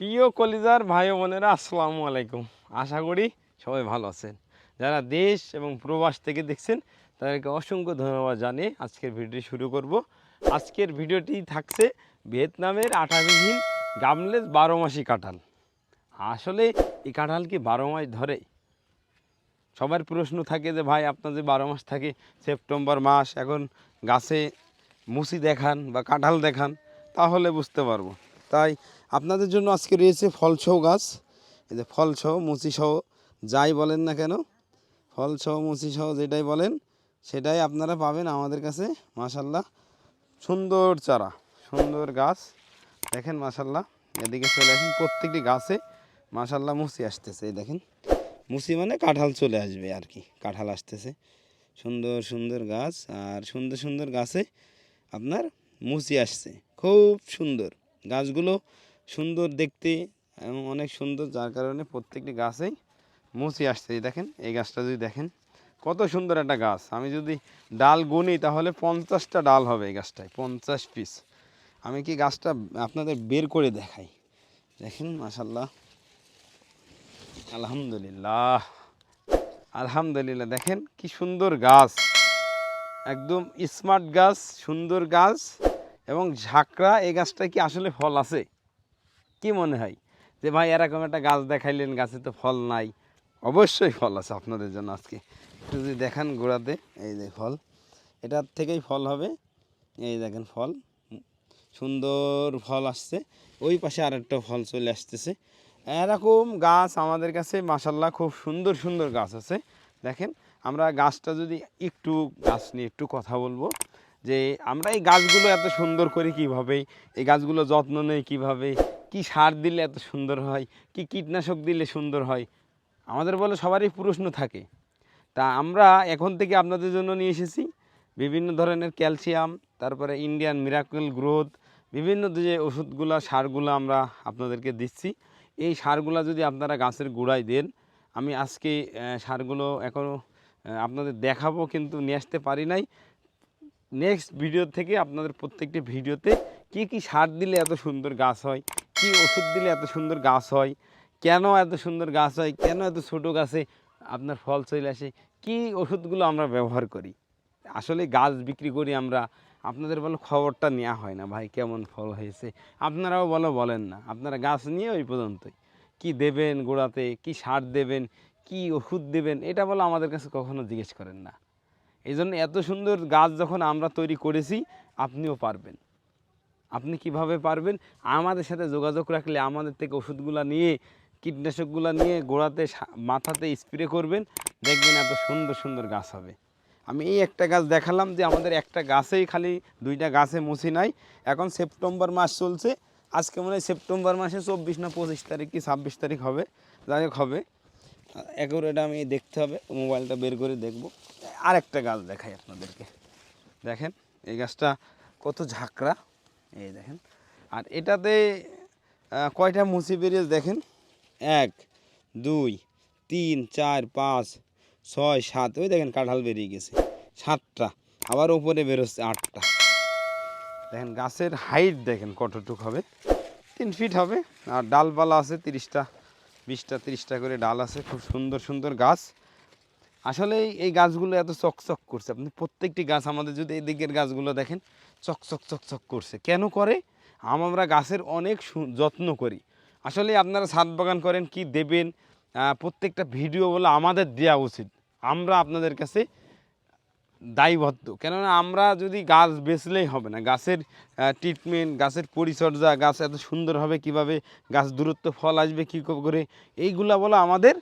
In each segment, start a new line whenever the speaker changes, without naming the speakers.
প্রিয় কলিজার ভাই বোনেরা, আসসালামু আলাইকুম। আশা করি সবাই ভালো আছেন। যারা দেশ এবং প্রবাস থেকে দেখছেন, তাদেরকে অসংখ্য ধন্যবাদ জানিয়ে আজকের ভিডিওটি শুরু করব। আজকের ভিডিওটি থাকছে ভিয়েতনামের আঠাবিহীন গামলেজ বারো মাসি কাঁঠাল। আসলে এই কাঁঠাল কি বারো মাস ধরে? সবার প্রশ্ন থাকে যে, ভাই, আপনার যে বারো মাস থাকে, সেপ্টেম্বর মাস, এখন গাছে মুসি দেখান বা কাঁঠাল দেখান, তাহলে বুঝতে পারব। তাই আপনাদের জন্য আজকে রয়েছে ফলসহ গাছ। এই যে ফলসহ মুচিসহ যাই বলেন না কেন ফলসহ মুচিসহ যেটাই বলেন, সেটাই আপনারা পাবেন আমাদের কাছে, মাশাল্লাহ। সুন্দর চারা, সুন্দর গাছ, দেখেন মাশাল্লাহ, এদিকে চলে আসেন, প্রত্যেকটি গাছে মাশাল্লাহ মুসি আসতেছে দেখেন। মুসি মানে কাঁঠাল চলে আসবে আর কি, কাঁঠাল আসতেছে। সুন্দর সুন্দর গাছ, আর সুন্দর সুন্দর গাছে আপনার মুচি আসছে, খুব সুন্দর। গাছগুলো সুন্দর দেখতে এবং অনেক সুন্দর, যার কারণে প্রত্যেকটি গাছেই মুচি আসছে। দেখেন, এই গাছটা যদি দেখেন, কত সুন্দর একটা গাছ। আমি যদি ডাল গুনি, তাহলে পঞ্চাশটা ডাল হবে এই গাছটায়, পঞ্চাশ পিস আমি কি গাছটা আপনাদের বের করে দেখাই? দেখেন মাসাল্লাহ আলহামদুলিল্লাহ। আলহামদুলিল্লাহ, দেখেন কি সুন্দর গাছ। একদম স্মার্ট গাছ, সুন্দর গাছ এবং ঝাঁকড়া, এই গাছটা কি আসলে ফল আছে? কি মনে হয়? যে ভাই, এরকম একটা গাছ দেখাইলেন, গাছে তো ফল নাই। অবশ্যই ফল আছে আপনাদের জন্য আজকে। একটু যদি দেখান গোড়াতে, এই যে ফল। এটার থেকেই ফল হবে। এই দেখেন ফল। সুন্দর ফল আসছে। ওই পাশে আরেকটা ফল চলে আসতেছে। এরকম গাছ আমাদের কাছে মাসাল্লাহ খুব সুন্দর সুন্দর গাছ আছে। দেখেন, আমরা গাছটা যদি একটু, গাছ নিয়ে একটু কথা বলব, যে আমরা এই গাছগুলো এত সুন্দর করি কীভাবে, এই গাছগুলো যত্ন নেই কীভাবে কি সার দিলে এত সুন্দর হয়? কি কীটনাশক দিলে সুন্দর হয়? আমাদের বলে সবারই প্রশ্ন থাকে। তা আমরা এখন থেকে আপনাদের জন্য নিয়ে এসেছি বিভিন্ন ধরনের ক্যালসিয়াম, তারপরে ইন্ডিয়ান মিরাকেল গ্রোথ, বিভিন্ন যে ওষুধগুলো, সারগুলো আমরা আপনাদেরকে দিচ্ছি। এই সারগুলো যদি আপনারা গাছের গোড়ায় দেন, আমি আজকে সারগুলো এখনও আপনাদের দেখাবো কিন্তু নিয়ে আসতে পারি নাই। নেক্সট ভিডিও থেকে আপনাদের প্রত্যেকটি ভিডিওতে কি কি সার দিলে এত সুন্দর গাছ হয় কি ওষুধ দিলে এত সুন্দর গাছ হয়? কেন এত সুন্দর গাছ হয়? কেন এত ছোটো গাছে আপনার ফল চলে আসে? কি ওষুধগুলো আমরা ব্যবহার করি? আসলে গাছ বিক্রি করি আমরা। আপনাদের বলো খবরটা নেওয়া হয় না, ভাই, কেমন ফল হয়েছে? আপনারাও বলো, বলেন না। আপনারা গাছ নিয়ে ওই পর্যন্তই। কি দেবেন গোড়াতে? কি সার দেবেন? কি ওষুধ দেবেন? এটা বলো আমাদের কাছে কখনো জিজ্ঞেস করেন না। এই জন্য এত সুন্দর গাছ যখন আমরা তৈরি করেছি, আপনিও পারবেন। আপনি কীভাবে পারবেন? আমাদের সাথে যোগাযোগ রাখলে আমাদের থেকে ওষুধগুলো নিয়ে, কীটনাশকগুলো নিয়ে গোড়াতে মাথাতে স্প্রে করবেন। দেখবেন এত সুন্দর সুন্দর গাছ হবে। আমি এই একটা গাছ দেখালাম যে আমাদের একটা গাছেই খালি দুইটা গাছে মুছি নাই। এখন সেপ্টেম্বর মাস চলছে। আজকে মনে হয় সেপ্টেম্বর মাসে চব্বিশ না পঁচিশ তারিখ কি ছাব্বিশ তারিখ হবে। যাই হোক হবে। এটা আমি দেখতে হবে, মোবাইলটা বের করে দেখব। আর একটা গাছ দেখাই আপনাদেরকে। দেখেন, এই গাছটা কত ঝাঁকড়া। এই দেখেন। আর এটাতে কয়টা মুচি বেরিয়েছে দেখেন? এক, দুই, তিন, চার, পাঁচ, ছয়, সাত, ওই দেখেন কাঁঠাল বেরিয়ে গেছে। সাতটা, আবার উপরে বেরোচ্ছে আটটা। দেখেন গাছের হাইট দেখেন কতটুক হবে? তিন ফিট হবে। আর ডালপালা আছে তিরিশটা, বিশটা, তিরিশটা করে ডাল আছে। খুব সুন্দর সুন্দর গাছ। আসলে এই- গাছগুলো এত চকচক করছে। আপনি প্রত্যেকটি গাছ আমাদের যদি এই দিকের গাছগুলো দেখেন, চকচক চকচক করছে। কেন করে? আমরা গাছের অনেক যত্ন করি। আসলে আপনারা ছাদ বাগান করেন, কি দেবেন প্রত্যেকটা ভিডিও বলে আমাদের দেওয়া উচিত। আমরা আপনাদের কাছে দায়বদ্ধ। কেননা আমরা যদি গাছ বেচলেই হবে না, গাছের ট্রিটমেন্ট গাছের পরিচর্যা, গাছ এত সুন্দর হবে কীভাবে গাছ দূরত্ব, ফল আসবে কী করে, এইগুলা বলো আমাদের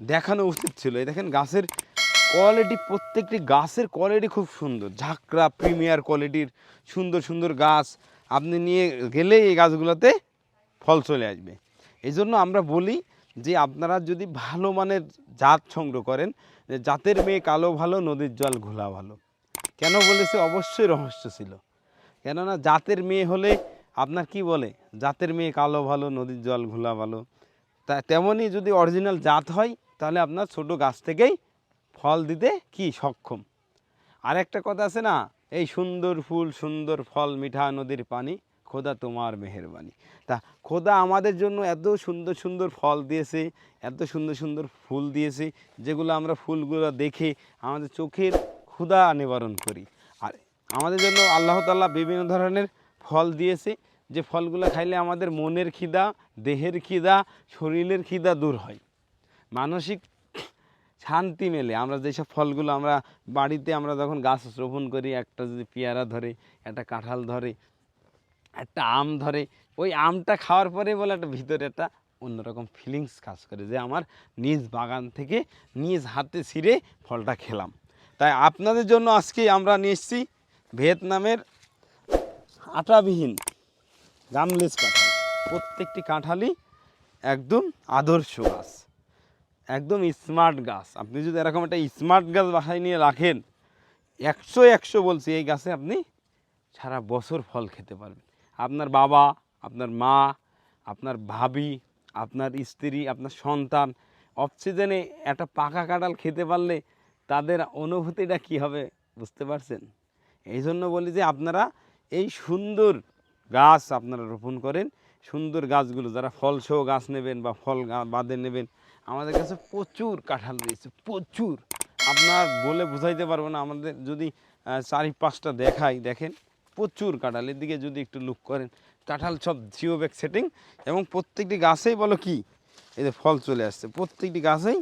দেখানো উচিত ছিল। এই দেখেন গাছের কোয়ালিটি প্রত্যেকটি গাছের কোয়ালিটি খুব সুন্দর। ঝাঁকড়া প্রিমিয়ার কোয়ালিটির সুন্দর সুন্দর গাছ। আপনি নিয়ে গেলেই এই গাছগুলোতে ফল চলে আসবে। এই জন্য আমরা বলি যে, আপনারা যদি ভালো মানের জাত সংগ্রহ করেন, যে জাতের মেয়ে কালো ভালো, নদীর জল ঘোলা ভালো। কেন বলেছে? অবশ্যই রহস্য ছিল। কেননা জাতের মেয়ে হলে আপনার কি বলে? জাতের মেয়ে কালো ভালো, নদীর জল ঘোলা ভালো। তা তেমনই যদি অরিজিনাল জাত হয় তাহলে আপনার ছোট গাছ থেকেই ফল দিতে কি সক্ষম? আর একটা কথা আছে না, এই সুন্দর ফুল, সুন্দর ফল, মিঠা নদীর পানি, খোদা তোমার মেহেরবানি। তা খোদা আমাদের জন্য এত সুন্দর সুন্দর ফল দিয়েছে, এত সুন্দর সুন্দর ফুল দিয়েছে, যেগুলো আমরা ফুলগুলো দেখে আমাদের চোখের ক্ষুধা নিবারণ করি। আর আমাদের জন্য আল্লাহ তাল্লাহ বিভিন্ন ধরনের ফল দিয়েছে, যে ফলগুলো খাইলে আমাদের মনের খিদা দেহের খিদা শরীরের খিদা দূর হয়। মানসিক শান্তি মেলে। আমরা যেসব ফলগুলো আমরা বাড়িতে আমরা যখন গাছ রোপণ করি, একটা যদি পেয়ারা ধরে, একটা কাঁঠাল ধরে, একটা আম ধরে, ওই আমটা খাওয়ার পরে বলে একটা ভিতরে একটা অন্যরকম ফিলিংস কাজ করে যে আমার নিজ বাগান থেকে নিজ হাতে ছিঁড়ে ফলটা খেলাম। তাই আপনাদের জন্য আজকে আমরা নিয়ে এসেছি ভিয়েতনামের আটাবিহীন গামলেস কাঁঠাল। প্রত্যেকটি কাঁঠালই একদম আদর্শ গাছ। একদম স্মার্ট গাছ। আপনি যদি এরকম একটা স্মার্ট গাছ বাসায় নিয়ে রাখেন, একশো একশো বলছি, এই গাছে আপনি সারা বছর ফল খেতে পারবেন। আপনার বাবা, আপনার মা, আপনার ভাবি, আপনার স্ত্রী, আপনার সন্তান অক্সিজেনে একটা পাকা কাঁঠাল খেতে পারলে তাদের অনুভূতিটা কি হবে বুঝতে পারছেন? এই জন্য বলি যে আপনারা এই সুন্দর গাছ আপনারা রোপণ করেন। সুন্দর গাছগুলো যারা ফলসহ গাছ নেবেন বা ফল বাদে নেবেন আমাদের কাছে প্রচুর কাঁঠাল রয়েছে, প্রচুর। আপনার বলে বুঝাইতে পারব না, আমাদের যদি চারি পাঁচটা দেখাই, দেখেন, প্রচুর কাঁঠাল। এদিকে যদি একটু লুক করেন, কাঁঠাল সব জিও ব্যাগ সেটিং এবং প্রত্যেকটি গাছেই বলো কি, এই যে ফল চলে আসছে, প্রত্যেকটি গাছেই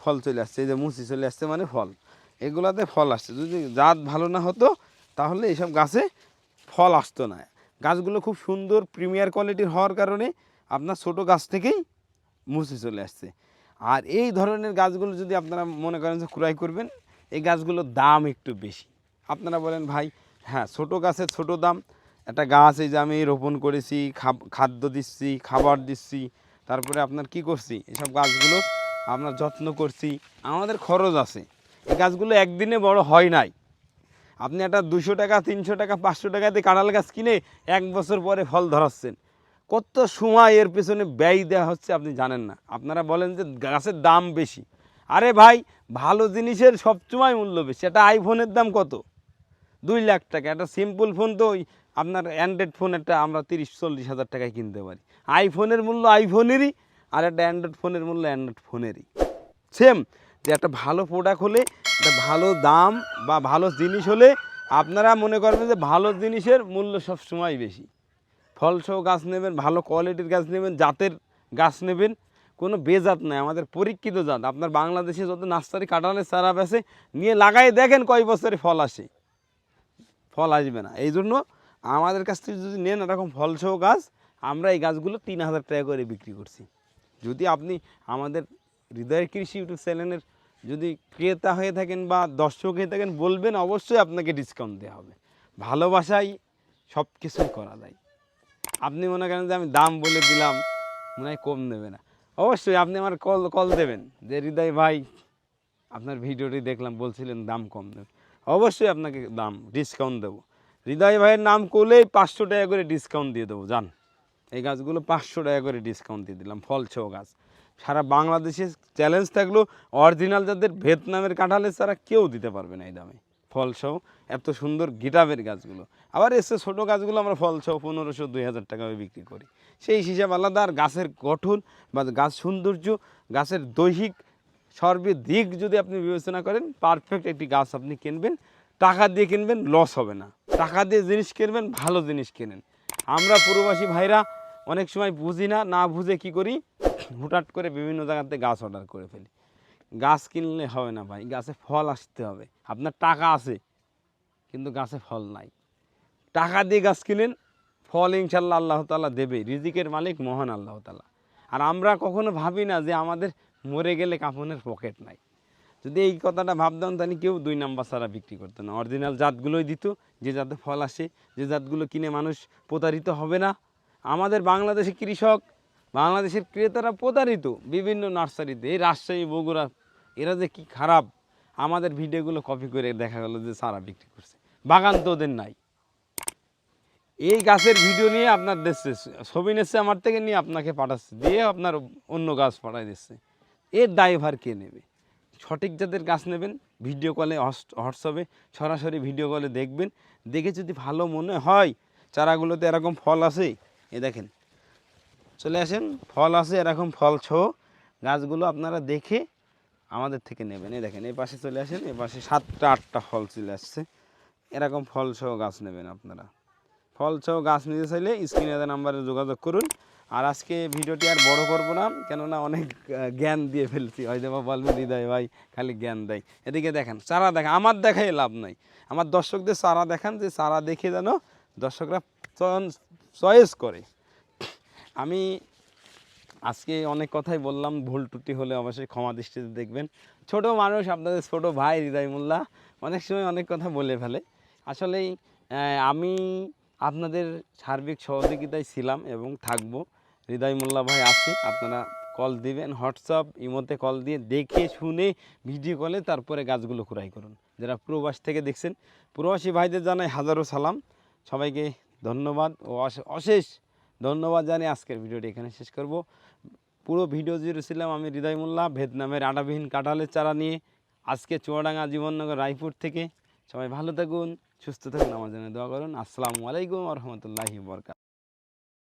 ফল চলে আসছে, এই যে মুচি চলে আসছে মানে ফল। এগুলাতে ফল আসছে। যদি জাত ভালো না হতো, তাহলে এইসব গাছে ফল আসতো না। গাছগুলো খুব সুন্দর প্রিমিয়ার কোয়ালিটির হওয়ার কারণে আপনার ছোট গাছ থেকেই মুচি চলে আসছে। আর এই ধরনের গাছগুলো যদি আপনারা মনে করেন যে ক্রয় করবেন, এই গাছগুলোর দাম একটু বেশি। আপনারা বলেন, ভাই হ্যাঁ ছোট গাছের ছোট দাম। একটা গাছ এই যে আমি রোপণ করেছি খাদ্য দিচ্ছি, খাবার দিচ্ছি, তারপরে আপনার কি করছি? এসব গাছগুলো আপনার যত্ন করছি। আমাদের খরচ আছে। এই গাছগুলো একদিনে বড় হয় নাই। আপনি একটা দুশো টাকা, তিনশো টাকা, পাঁচশো টাকা দিয়ে কাঁঠাল গাছ কিনে এক বছর পরে ফল ধরাচ্ছেন। কত সময় এর পেছনে ব্যয় দেওয়া হচ্ছে আপনি জানেন না। আপনারা বলেন যে গাছের দাম বেশি। আরে ভাই, ভালো জিনিসের সবসময় মূল্য বেশি। একটা আইফোনের দাম কত? দুই লাখ টাকা। একটা সিম্পল ফোন তো ওই আপনার অ্যান্ড্রয়েড ফোন একটা আমরা তিরিশ, চল্লিশ হাজার টাকায় কিনতে পারি। আইফোনের মূল্য আইফোনেরই আর একটা অ্যান্ড্রয়েড ফোনের মূল্য অ্যান্ড্রয়েড ফোনেরই সেম যে একটা ভালো প্রোডাক্ট হলে, একটা ভালো দাম বা ভালো জিনিস হলে আপনারা মনে করবেন যে ভালো জিনিসের মূল্য সবসময় বেশি। ফলসহ গাছ নেবেন, ভালো কোয়ালিটির গাছ নেবেন, জাতের গাছ নেবেন, কোনো বেজাত নাই, আমাদের পরীক্ষিত জাত। আপনার বাংলাদেশে যত নার্সারি কাঁঠালের চারা বেছে, নিয়ে লাগাই দেখেন কয় বছরে ফল আসে। ফল আসবে না। এই জন্য আমাদের কাছ থেকে যদি নেন এরকম ফলসহ গাছ, আমরা এই গাছগুলো তিন হাজার টাকা করে বিক্রি করছি। যদি আপনি আমাদের হৃদয়ের কৃষি ইউটিউব চ্যানেলের যদি ক্রেতা হয়ে থাকেন বা দর্শক হয়ে থাকেন, বলবেন, অবশ্যই আপনাকে ডিসকাউন্ট দেওয়া হবে। ভালোবাসাই সব কিছুই করা যায়। আপনি মনে করেন যে আমি দাম বলে দিলাম, মনে হয় কম নেবে না। অবশ্যই আপনি আমার কল কল দেবেন যে, হৃদয় ভাই, আপনার ভিডিওটি দেখলাম, বলছিলেন দাম কম দেবেন অবশ্যই আপনাকে দাম ডিসকাউন্ট দেবো। হৃদয় ভাইয়ের নাম করলেই পাঁচশো টাকা করে ডিসকাউন্ট দিয়ে দেবো, জান। এই গাছগুলো পাঁচশো টাকা করে ডিসকাউন্ট দিয়ে দিলাম ফলসহ গাছ। সারা বাংলাদেশে চ্যালেঞ্জ থাকল অরিজিনাল যাদের ভিয়েতনামের কাঁঠালের ছাড়া কেউ দিতে পারবে না এই দামে। ফলসহ এত সুন্দর গিটাবের গাছগুলো। আবার এসে ছোটো গাছগুলো আমরা ফলসহ পনেরোশো দুই হাজার টাকা বিক্রি করি। সেই হিসাব আলাদা, আর গাছের গঠন বা গাছ সৌন্দর্য, গাছের দৈহিক সর্বাধিক যদি আপনি বিবেচনা করেন পারফেক্ট একটি গাছ আপনি কিনবেন। টাকা দিয়ে কিনবেন লস হবে না। টাকা দিয়ে জিনিস কিনবেন, ভালো জিনিস কেনেন। আমরা প্রবাসী ভাইরা অনেক সময় বুঝি না না বুঝে কি করি? হুটাট করে বিভিন্ন জায়গাতে গাছ অর্ডার করে ফেলি। গাছ কিনলে হবে না ভাই, গাছে ফল আসতে হবে। আপনার টাকা আছে, কিন্তু গাছে ফল নাই। টাকা দিয়ে গাছ কিনেন, ফল ইনশাল্লাহ আল্লাহ তালা দেবে। রিজিকের মালিক মহান আল্লাহ তালা আর আমরা কখনো ভাবি না যে আমাদের মরে গেলে কাফনের পকেট নাই। যদি এই কথাটা ভাবতাম, তাহলে কেউ দুই নাম্বার ছাড়া বিক্রি করতো না। অরিজিনাল জাতগুলোই দিত, যে জাতে ফল আসে, যে জাতগুলো কিনে মানুষ প্রতারিত হবে না। আমাদের বাংলাদেশি কৃষক বাংলাদেশের ক্রেতারা প্রতারিত বিভিন্ন নার্সারিতে, এই রাজশাহী, বগুড়া, এরা যে কি খারাপ। আমাদের ভিডিওগুলো কপি করে দেখা গেলো যে সারা বিক্রি করছে। বাগান তো ওদের নাই। এই গাছের ভিডিও নিয়ে আপনার দিচ্ছে ছবি নিচ্ছে আমার থেকে নিয়ে আপনাকে পাঠাচ্ছে, দিয়ে আপনার অন্য গাছ পাঠাই দিচ্ছে। এর ড্রাইভার কে নেবে? সঠিক যাদের গাছ নেবেন ভিডিও কলে হোয়াটসঅ্যাপে সরাসরি ভিডিও কলে দেখবেন। দেখে যদি ভালো মনে হয়, চারাগুলোতে এরকম ফল আছে এ দেখেন। চলে আসেন, ফল আছে, এরকম ফল সহ গাছগুলো আপনারা দেখে আমাদের থেকে নেবেন। এই দেখেন, এই পাশে চলে আসেন, এই পাশে সাতটা, আটটা ফল চলে আসছে। এরকম ফল সহ গাছ নেবেন আপনারা। ফল সহ গাছ নিতে চাইলে স্ক্রিনে নাম্বারে যোগাযোগ করুন। আর আজকে ভিডিওটি আর বড় করব না, কেননা অনেক জ্ঞান দিয়ে ফেলছি। হয়তো বা বলবেন হৃদয় ভাই, খালি জ্ঞান দেয়। এদিকে দেখেন, চারা দেখেন আমার দেখাই লাভ নাই। আমার দর্শকদের চারা দেখান, যে চারা দেখে যেন দর্শকরা চয়েস করে। আমি আজকে অনেক কথাই বললাম, ভুল ত্রুটি হলে অবশ্যই ক্ষমা দৃষ্টিতে দেখবেন। ছোট মানুষ আপনাদের ছোট ভাই হৃদয় মোল্লা অনেক সময় অনেক কথা বলে ফেলে। আসলেই আমি আপনাদের সার্বিক সহযোগিতায় ছিলাম এবং থাকব। হৃদয় মোল্লা ভাই আছে, আপনারা কল দিবেন, হোয়াটসঅ্যাপ, ইমোতে কল দিয়ে দেখে শুনে ভিডিও কলে তারপরে গাছগুলো কুড়াই করুন। যারা প্রবাস থেকে দেখছেন, প্রবাসী ভাইদের জানাই হাজারো সালাম। সবাইকে ধন্যবাদ ও অশে- অশেষ ধন্যবাদ জানিয়ে আজকের ভিডিওটি এখানে শেষ করব। পুরো ভিডিও জুড়ে ছিলাম আমি হৃদয় মোল্লা, ভেতনামের আটাবিহীন কাঁঠালের চারা নিয়ে আজকে চুয়াডাঙ্গা জীবননগর রায়পুর থেকে। সবাই ভালো থাকুন, সুস্থ থাকুন, আমার জন্য দোয়া করুন। আসসালামু আলাইকুম রহমতুল্লাহি বরকাত